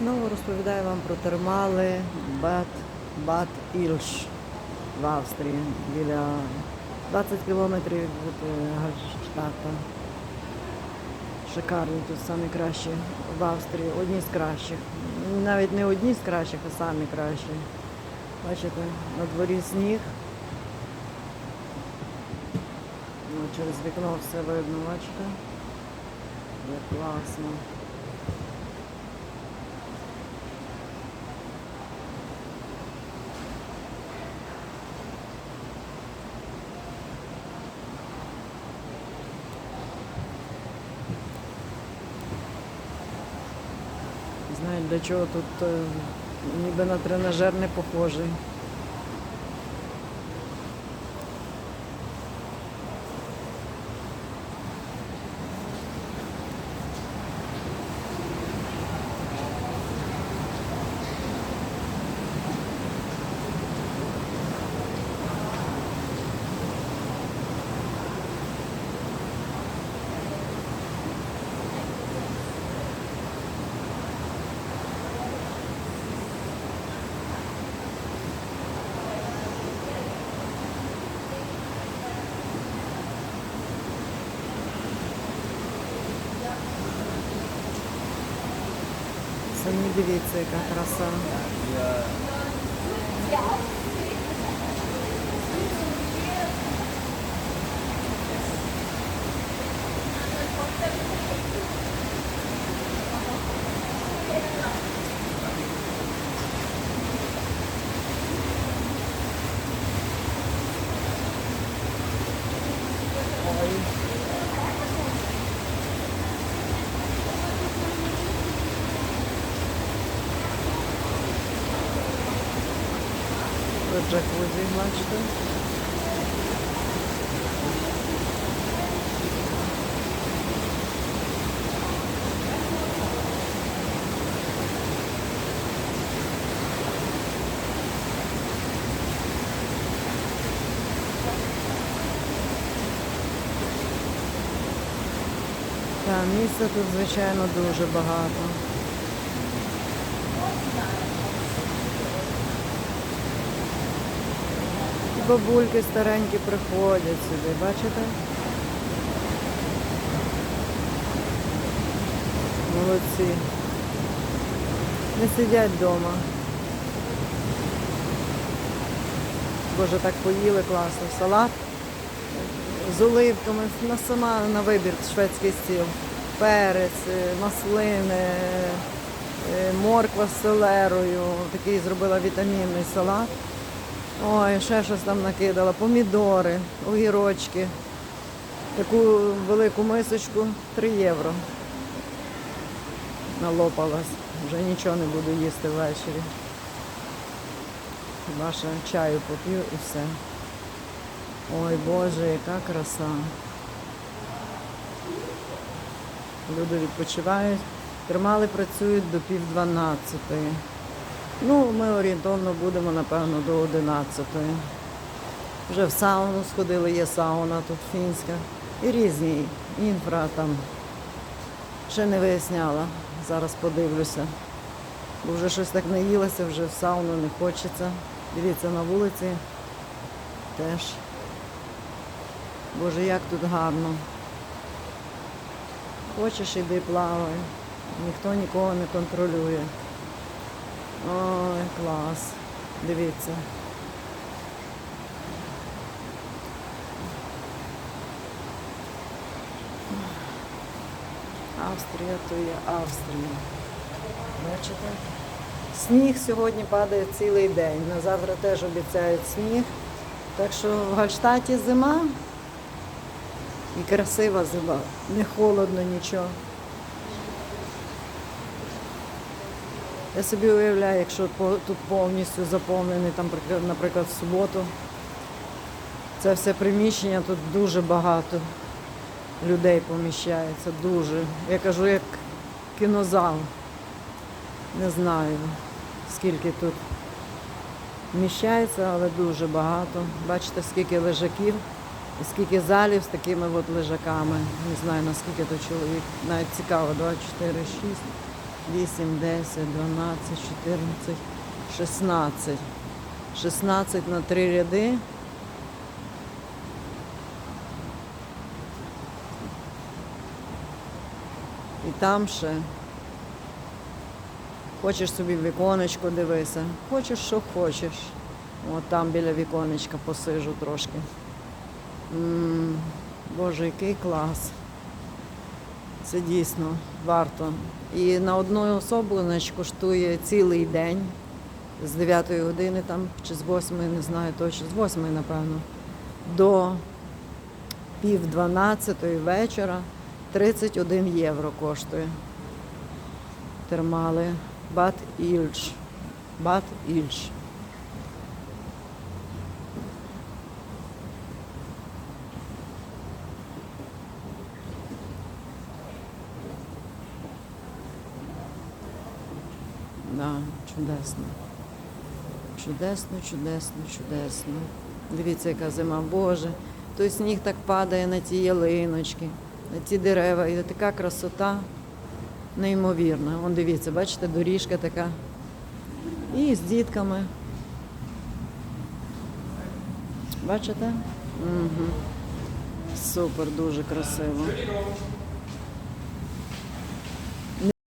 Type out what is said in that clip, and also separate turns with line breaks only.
знову розповідаю вам про термали Бат, Бат Ільш в Австрії біля 20 кілометрів від е, Гальштата. Шикарні тут самі кращі в Австрії, одні з кращих. Навіть не одні з кращих, а самі кращі. Бачите, на дворі сніг. Ну, через вікно все видно, бачите? Як класно. Для чого тут е, ніби на тренажер не похожий. Дивіться, яка краса. Джакузі, бачите. Так, місця тут, звичайно, дуже багато. Бабульки старенькі приходять сюди, бачите? Молодці. Не сидять вдома. Боже, так поїли класно. Салат з оливками, на сама на вибір шведський стіл. Перець, е, маслини, е, морква з селерою. Такий зробила вітамінний салат. Ой, ще щось там накидала, помідори, огірочки. Таку велику мисочку 3 євро. Налопалась. Вже нічого не буду їсти ввечері. Хіба чаю поп'ю і все. Ой Боже, яка краса. Люди відпочивають. Термали працюють до пів дванадцятої. Ну, ми орієнтовно будемо, напевно, до 11. Вже в сауну сходили, є сауна тут фінська. І різні інфра там. Ще не виясняла. Зараз подивлюся. Бо вже щось так наїлося, вже в сауну не хочеться. Дивіться, на вулиці теж. Боже, як тут гарно. Хочеш, іди плавай. Ніхто нікого не контролює. Ой, клас. Дивіться. Австрія то є Австрія. Бачите? Сніг сьогодні падає цілий день. На завтра теж обіцяють сніг. Так що в Гальштаті зима і красива зима. Не холодно нічого. Я собі уявляю, якщо тут повністю заповнений, там, наприклад, в суботу, це все приміщення, тут дуже багато людей поміщається, дуже. Я кажу, як кінозал. Не знаю, скільки тут вміщається, але дуже багато. Бачите, скільки лежаків, і скільки залів з такими от лежаками. Не знаю, наскільки то чоловік. Навіть цікаво, 2, 4, 6. 8, 10, 12, 14, 16. 16 на 3 ряди. І там ще. Хочеш собі віконечко дивися, хочеш, що хочеш. От там біля віконечка посижу трошки. м Боже, який клас. Це дійсно варто. І на одну особу значить, коштує цілий день з 9 години там, чи з 8, не знаю точно, з 8, напевно, до пів 12 вечора 31 євро коштує. Термали Бат Ільч. Бат Ільч. Да, чудесно. Чудесно, чудесно, чудесно. Дивіться, яка зима, Боже. Той сніг так падає на ті ялиночки, на ті дерева. І така красота неймовірна. Вон дивіться, бачите, доріжка така. І з дітками. Бачите? Угу. Супер, дуже красиво.